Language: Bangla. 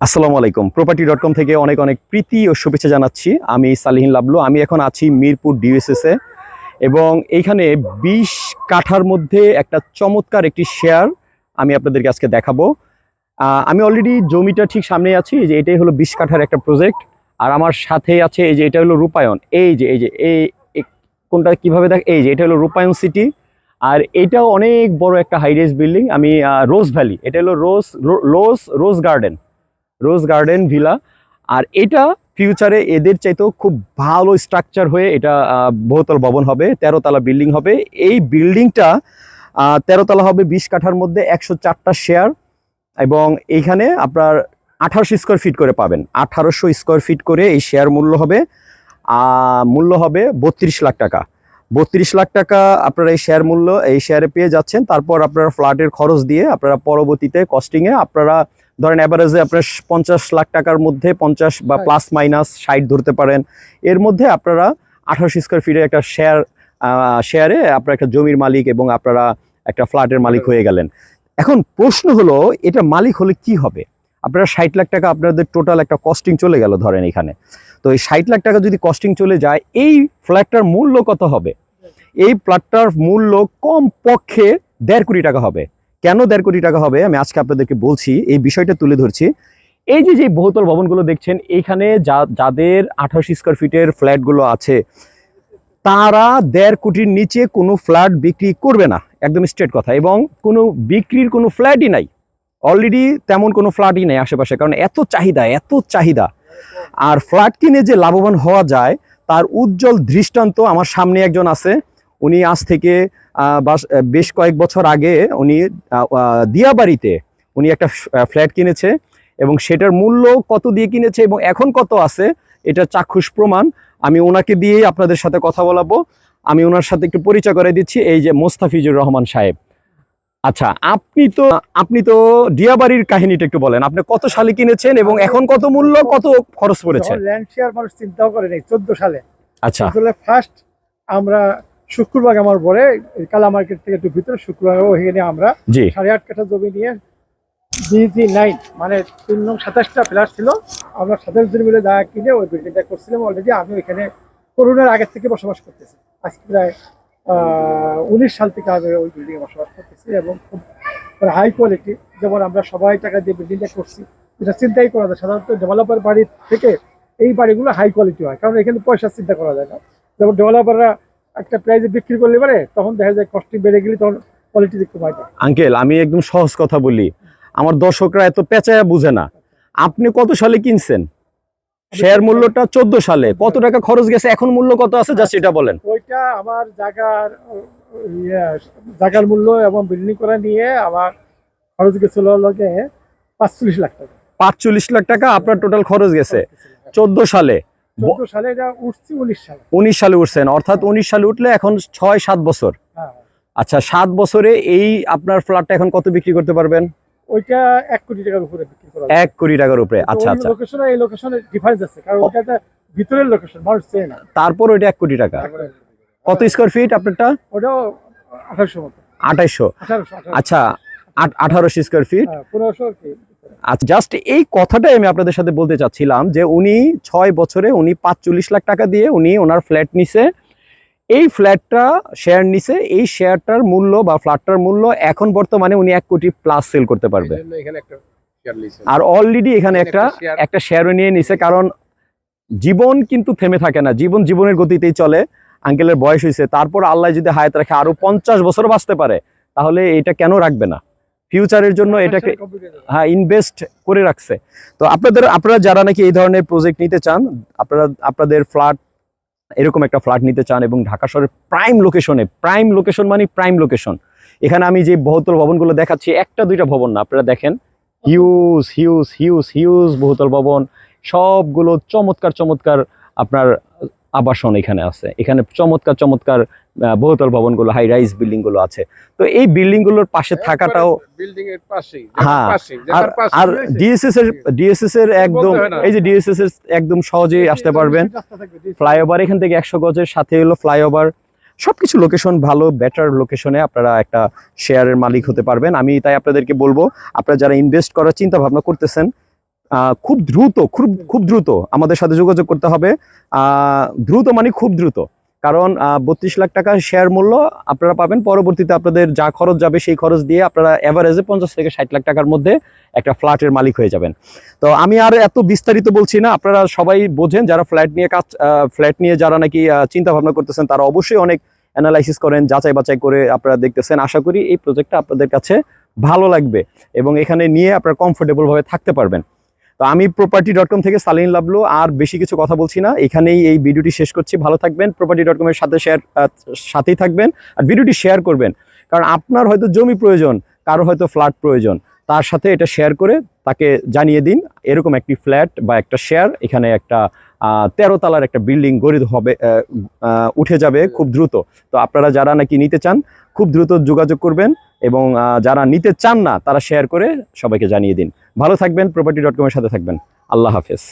আসসালামু আলাইকুম। প্রপার্টি ডট কম থেকে অনেক অনেক প্রীতি ও শুভেচ্ছা জানাচ্ছি। আমি সালিহিন লাবলু, আমি এখন আছি মিরপুর ডিএসএস এ এবং এইখানে বিশ কাঠার মধ্যে একটা চমৎকার একটি শেয়ার আমি আপনাদেরকে আজকে দেখাবো। আমি অলরেডি জমিটা ঠিক সামনে আছি যে এটাই হলো বিশ কাঠার একটা প্রজেক্ট আর আমার সাথে আছে, এই যে এটা হলো রূপায়ণ। এই যে এই যে, এই কোনটা কীভাবে দেখ, এই যে, এটা হলো রূপায়ণ সিটি আর এটাও অনেক বড় একটা হাইরেজ বিল্ডিং আমি রোজ ভ্যালি এটা হলো rose rose rose garden rose garden, villa. আর এটা ফিউচারে এদের চাইতেও খুব ভালো স্ট্রাকচার হয়ে এটা বহুতল ভবন হবে, তেরোতলা বিল্ডিং হবে। এই বিল্ডিংটা তেরোতলা হবে বিশ কাঠার মধ্যে একশো চারটা শেয়ার এবং এইখানে আপনার আঠারোশো স্কোয়ার ফিট করে পাবেন। আঠারোশো স্কোয়ার ফিট করে এই শেয়ার মূল্য হবে। মূল্য হবে বত্রিশ লাখ টাকা। বত্রিশ লাখ টাকা আপনারা এই শেয়ার মূল্য, এই শেয়ারে পেয়ে যাচ্ছেন। তারপর আপনারা ফ্ল্যাটের খরচ দিয়ে আপনারা পরবর্তীতে কস্টিংয়ে আপনারা ধরেন অ্যাভারেজে আপনার পঞ্চাশ লাখ টাকার মধ্যে পঞ্চাশ বা প্লাস মাইনাস ষাট ধরতে পারেন। এর মধ্যে আপনারা আঠাশ স্কোয়ার ফিটের একটা শেয়ার শেয়ারে আপনার একটা জমির মালিক এবং আপনারা একটা ফ্ল্যাটের মালিক হয়ে গেলেন। এখন প্রশ্ন হলো এটা মালিক হলে কি হবে? আপনারা ষাট লাখ টাকা আপনাদের টোটাল একটা কস্টিং চলে গেল ধরেন এখানে। তো এই ষাট লাখ টাকা যদি কস্টিং চলে যায় এই ফ্ল্যাটটার মূল্য কত হবে? এই ফ্ল্যাটটার মূল্য কম পক্ষে দেড় কোটি টাকা হবে। কেন দেড় কোটি টাকা হবে? আমি আজকে আপনাদেরকে বলছি, এই বিষয়টা তুলে ধরছি। এই যে যে বহুতল ভবনগুলো দেখছেন, এইখানে যা, যাদের আঠাশ স্কোয়ার ফিটের ফ্ল্যাটগুলো আছে, তারা দেড় কোটির নিচে কোনো ফ্ল্যাট বিক্রি করবে না। একদম স্ট্রেট কথা। এবং কোনো বিক্রির কোনো ফ্ল্যাটই নাই। অলরেডি তেমন কোনো ফ্ল্যাটই নেই আশেপাশে। কারণ এত চাহিদা এত চাহিদা। আর ফ্ল্যাট কিনে যে লাভবান হওয়া যায়, তার উজ্জ্বল দৃষ্টান্ত আমার সামনে একজন আছে। উনি আজ থেকে বেশ কয়েক বছর আগে উনি দিয়াবাড়িতে উনি একটা ফ্ল্যাট কিনেছে এবং সেটার মূল্য কত দিয়ে কিনেছে এবং এখন কত আছে এটা চাক্ষুষ প্রমাণ। আমি ওনাকে দিয়েই আপনাদের সাথে কথা বলাবো। আমি ওনার সাথে একটু পরিচয় করে দিচ্ছি এই যে মোস্তাফিজুর রহমান সাহেব। আচ্ছা আপনি তো আপনি তো দিয়াবাড়ির কাহিনীটা একটু বলেন। আপনি কত সালে কিনেছেন এবং এখন কত মূল্য কত খরচ পড়েছে? ল্যান্ড শেয়ার মানুষ চিন্তাও করে নাই চোদ্দ সালে। আচ্ছা। আসলে ফার্স্ট আমরা শুক্রবার আমার পরে কালা মার্কেট থেকে একটু ভিতরে শুক্রবার ওখানে আমরা সাড়ে আট কাঠা জমি নিয়ে জিজি নাইন মানে তিন নং সাতাশটা ফ্ল্যাট ছিল। আমরা সাতাশ জন মিলে জায়গা কিনে ওই বিল্ডিংটা করছিলাম অলরেডি আমি এখানে করোনার আগের থেকে বসবাস করতেছি। আজকে প্রায় উনিশ সাল থেকে আমি ওই বিল্ডিংয়ে বসবাস করতেছি এবং খুব হাই কোয়ালিটি যেমন আমরা সবাই টাকা দিয়ে বিল্ডিংটা করছি। এটা চিন্তাই করা যায়। সাধারণত ডেভেলপার বাড়ি থেকে এই বাড়িগুলো হাই কোয়ালিটি হয়। কারণ এখানে পয়সা চিন্তা করা যায় না। যেমন ডেভেলপাররা একটা প্রাইজে বিক্রি করলে পারে তখন দেখা যায় কস্টিং বেড়ে গেলে তখন কোয়ালিটি কমায় যায়। আঙ্কেল আমি একদম সহজ কথা বলি। আমার দর্শকরা এত পেঁচায়া বুঝে না। আপনি কত সালে কিনছেন? শেয়ার মূল্যটা চোদ্দ সালে। কত টাকা খরচ গেছে? এখন মূল্য কত আছে? যা সেটা বলেন। ওইটা আমার জায়গার ইয়ে, জায়গার মূল্য এবং বিল্ডিং করা নিয়ে আমার খরচ গেছিল লগে পাঁচচল্লিশ লাখ টাকা। পাঁচচল্লিশ লাখ টাকা আপনার টোটাল খরচ গেছে। চোদ্দ সালে। সালে এটা উঠছি উনিশ সালে। উনিশ সালে উঠছেন। অর্থাৎ উনিশ সালে উঠলে এখন ছয় সাত বছর। হ্যাঁ। আচ্ছা সাত বছরে এই আপনার ফ্ল্যাটটা এখন কত বিক্রি করতে পারবেন? ওইটা এক কোটি টাকার উপরে বিক্রি করা এক কোটি টাকার উপরে। আচ্ছা আচ্ছা। লোকেশনে এই লোকেশনে ডিফারেন্স আছে কারণ ওটা ভিতরের লোকেশন মানুষ চেয়ে না। তারপর ওইটা এক কোটি টাকা। কত স্কোয়ার ফিট আপনারটা? আঠারোশো মতো। আঠাইশো আচ্ছা আঠারোশো স্কোয়ার ফিট পনেরোশো আচ্ছা জাস্ট এই কথাটাই আমি আপনাদের সাথে বলতে চাচ্ছিলাম যে উনি ছয় বছরে উনি পাঁচচল্লিশ লাখ টাকা দিয়ে উনি ওনার ফ্ল্যাট নিছে। এই ফ্ল্যাটটা শেয়ার নিছে। এই শেয়ারটার মূল্য বা ফ্ল্যাটটার মূল্য এখন বর্তমানে উনি এক কোটি প্লাস সেল করতে পারবে। আর অলরেডি এখানে একটা একটা শেয়ারও নিয়ে নিছে কারণ জীবন কিন্তু থেমে থাকে না। জীবন জীবনের গতিতেই চলে। আঙ্কেলের বয়স হয়েছে তারপর আল্লাহ যদি হায়াত রাখে আরও পঞ্চাশ বছর বাঁচতে পারে তাহলে এটা কেন রাখবে না? ফিউচারের জন্য এটাকে হ্যাঁ ইনভেস্ট করে রাখছে। তো আপনাদের আপনারা যারা নাকি এই ধরনের প্রজেক্ট নিতে চান আপনারা আপনাদের ফ্ল্যাট এরকম একটা ফ্ল্যাট নিতে চান এবং ঢাকা শহরের প্রাইম লোকেশনে প্রাইম লোকেশন মানে প্রাইম লোকেশন এখানে আমি যে বহুতল ভবনগুলো দেখাচ্ছি একটা দুইটা ভবন না আপনারা দেখেন। হিউজ হিউজ হিউজ হিউজ বহুতল ভবন। সবগুলো চমৎকার চমৎকার আপনার আবাসন এখানে আছে। এখানে চমৎকার চমৎকার বহুতল ভবনগুলো হাই রাইজ বিল্ডিংগুলো আছে। তো এই বিল্ডিংগুলোর পাশে থাকাটাও বিল্ডিং এর পাশেই হ্যাঁ, আর ডিএসএস এর ডিএসএস এর একদম হয় এই যে ডিএসএস এর একদম সহজেই আসতে পারবেন। ফ্লাইওভার এখান থেকে একশো গজের সাথে হলো ফ্লাইওভার সবকিছু লোকেশন ভালো বেটার লোকেশনে আপনারা একটা শেয়ারের মালিক হতে পারবেন। আমি তাই আপনাদেরকে বলব আপনারা যারা ইনভেস্ট করার চিন্তা ভাবনা করতেছেন খুব দ্রুত, খুব খুব দ্রুত আমাদের সাথে যোগাযোগ করতে হবে। দ্রুত মানে খুব দ্রুত। কারণ বত্রিশ লাখ টাকা শেয়ার মূল্য আপনারা পাবেন। পরবর্তীতে আপনাদের যা খরচ যাবে সেই খরচ দিয়ে আপনারা এভারেজে পঞ্চাশ থেকে ষাট লাখ টাকার মধ্যে একটা ফ্ল্যাটের মালিক হয়ে যাবেন। তো আমি আর এত বিস্তারিত বলছি না। আপনারা সবাই বোঝেন, যারা ফ্ল্যাট নিয়ে কাজ ফ্ল্যাট নিয়ে যারা নাকি চিন্তা ভাবনা করতেছেন, তারা অবশ্যই অনেক অ্যানালাইসিস করেন, যাচাই বাছাই করে আপনারা দেখতেছেন। আশা করি এই প্রজেক্টটা আপনাদের কাছে ভালো লাগবে এবং এখানে নিয়ে আপনারা কমফোর্টেবল ভাবে থাকতে পারবেন। তো আমি প্রপার্টি ডট কম থেকে সালিন লাভলো আর বেশি কিছু কথা বলছি না। এখানেই এই ভিডিওটি শেষ করছি। ভালো থাকবেন প্রপার্টি ডট কমের সাথে শেয়ার সাথেই থাকবেন, আর ভিডিওটি শেয়ার করবেন। কারণ আপনার হয়তো জমি প্রয়োজন, কারও হয়তো ফ্ল্যাট প্রয়োজন। তার সাথে এটা শেয়ার করে তাকে জানিয়ে দিন, এরকম একটি ফ্ল্যাট বা একটা শেয়ার এখানে একটা তেরো তলার একটা বিল্ডিং গড়ে হবে উঠে যাবে খুব দ্রুত। তো আপনারা যারা নাকি নিতে চান, খুব দ্রুত যোগাযোগ করবেন। এবং যারা নিতে চান না, তারা শেয়ার করে সবাইকে জানিয়ে দিন। ভালো থাকবেন প্রপার্টি ডট কমের সাথে থাকবেন। আল্লাহ হাফেজ।